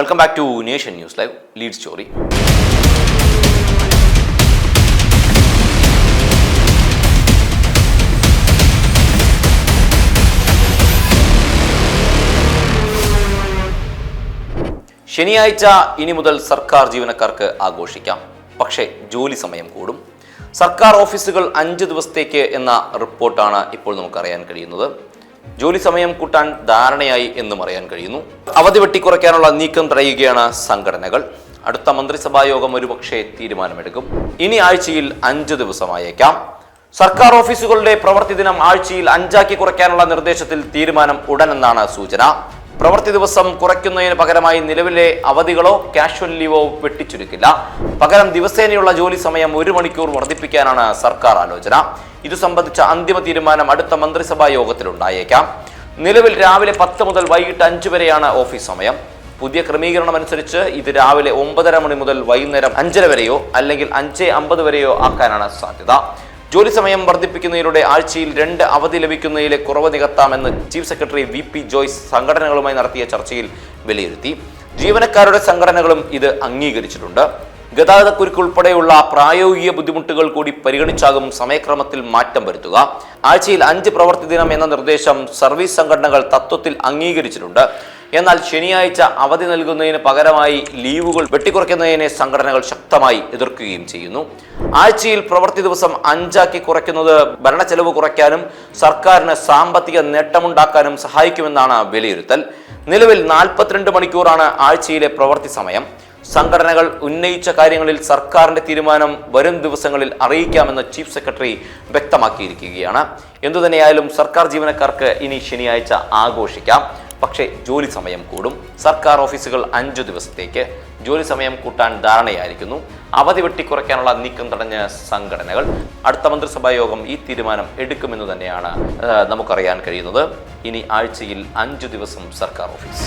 Welcome back to nation news live lead story ശനിയാഴ്ച ഇനി മുതൽ സർക്കാർ ജീവനക്കാർക്ക് ആഘോഷിക്കാം. പക്ഷേ ജോലി സമയം കൂടും. സർക്കാർ ഓഫീസുകൾ അഞ്ച് ദിവസത്തേക്ക് എന്ന റിപ്പോർട്ടാണ് ഇപ്പോൾ നമുക്കറിയാൻ കഴിയുന്നത്. ജോലി സമയം കൂട്ടാൻ ധാരണയായി എന്നും അറിയാൻ കഴിയുന്നു. അവധി വെട്ടിക്കുറയ്ക്കാനുള്ള നീക്കം തടയുകയാണ് സംഘടനകൾ. അടുത്ത മന്ത്രിസഭാ യോഗം ഒരുപക്ഷെ തീരുമാനമെടുക്കും. ഇനി ആഴ്ചയിൽ അഞ്ച് ദിവസമായേക്കാം. സർക്കാർ ഓഫീസുകളുടെ പ്രവൃത്തി ദിനം ആഴ്ചയിൽ അഞ്ചാക്കി കുറയ്ക്കാനുള്ള നിർദ്ദേശത്തിൽ തീരുമാനം ഉടനെന്നാണ് സൂചന. പ്രവൃത്തി ദിവസം കുറയ്ക്കുന്നതിന് പകരമായി നിലവിലെ അവധികളോ കാഷ്വൽ ലീവോ വെട്ടിച്ചുരുക്കില്ല. പകരം ദിവസേനയുള്ള ജോലി സമയം ഒരു മണിക്കൂർ വർദ്ധിപ്പിക്കാനാണ് സർക്കാർ ആലോചന. ഇതു സംബന്ധിച്ച അന്തിമ തീരുമാനം അടുത്ത മന്ത്രിസഭാ യോഗത്തിലുണ്ടായേക്കാം. നിലവിൽ രാവിലെ പത്ത് മുതൽ വൈകിട്ട് അഞ്ച് വരെയാണ് ഓഫീസ് സമയം. പുതിയ ക്രമീകരണം അനുസരിച്ച് ഇത് രാവിലെ ഒമ്പതര മണി മുതൽ വൈകുന്നേരം അഞ്ചര വരെയോ അല്ലെങ്കിൽ അഞ്ച് അമ്പത് വരെയോ ആക്കാനാണ് സാധ്യത. ജോലി സമയം വർദ്ധിപ്പിക്കുന്നതിലൂടെ ആഴ്ചയിൽ രണ്ട് അവധി ലഭിക്കുന്നതിലെ കുറവ് നികത്താമെന്ന് chief secretary V P Joyce സംഘടനകളുമായി നടത്തിയ ചർച്ചയിൽ വിലയിരുത്തി. ജീവനക്കാരുടെ സംഘടനകളും ഇത് അംഗീകരിച്ചിട്ടുണ്ട്. ഗതാഗതക്കുരുക്ക് ഉൾപ്പെടെയുള്ള പ്രായോഗിക ബുദ്ധിമുട്ടുകൾ കൂടി പരിഗണിച്ചാകും സമയക്രമത്തിൽ മാറ്റം വരുത്തുക. ആഴ്ചയിൽ അഞ്ച് പ്രവൃത്തി ദിനം എന്ന നിർദ്ദേശം സർവീസ് സംഘടനകൾ തത്വത്തിൽ അംഗീകരിച്ചിട്ടുണ്ട്. എന്നാൽ ശനിയാഴ്ച അവധി നൽകുന്നതിന് പകരമായി ലീവുകൾ വെട്ടിക്കുറയ്ക്കുന്നതിനെ സംഘടനകൾ ശക്തമായി എതിർക്കുകയും ചെയ്യുന്നു. ആഴ്ചയിൽ പ്രവൃത്തി ദിവസം അഞ്ചാക്കി കുറയ്ക്കുന്നത് ഭരണച്ചെലവ് കുറയ്ക്കാനും സർക്കാരിന് സാമ്പത്തിക നേട്ടമുണ്ടാക്കാനും സഹായിക്കുമെന്നാണ് വിലയിരുത്തൽ. നിലവിൽ നാൽപ്പത്തിരണ്ട് മണിക്കൂറാണ് ആഴ്ചയിലെ പ്രവൃത്തി സമയം. സംഘടനകൾ ഉന്നയിച്ച കാര്യങ്ങളിൽ സർക്കാരിന്റെ തീരുമാനം വരും ദിവസങ്ങളിൽ അറിയിക്കാമെന്ന് ചീഫ് സെക്രട്ടറി വ്യക്തമാക്കിയിരിക്കുകയാണ്. എന്തുതന്നെയായാലും സർക്കാർ ജീവനക്കാർക്ക് ഇനി ശനിയാഴ്ച ആഘോഷിക്കാം. പക്ഷേ ജോലി സമയം കൂടും. സർക്കാർ ഓഫീസുകൾ അഞ്ചു ദിവസത്തേക്ക്. ജോലി സമയം കൂട്ടാൻ ധാരണയായിരിക്കുന്നു. അവധി വെട്ടിക്കുറയ്ക്കാനുള്ള നീക്കം തടഞ്ഞ സംഘടനകൾ അടുത്ത മന്ത്രിസഭാ യോഗം ഈ തീരുമാനം എടുക്കുമെന്ന് തന്നെയാണ് നമുക്കറിയാൻ കഴിയുന്നത്. ഇനി ആഴ്ചയിൽ അഞ്ചു ദിവസം സർക്കാർ ഓഫീസ്.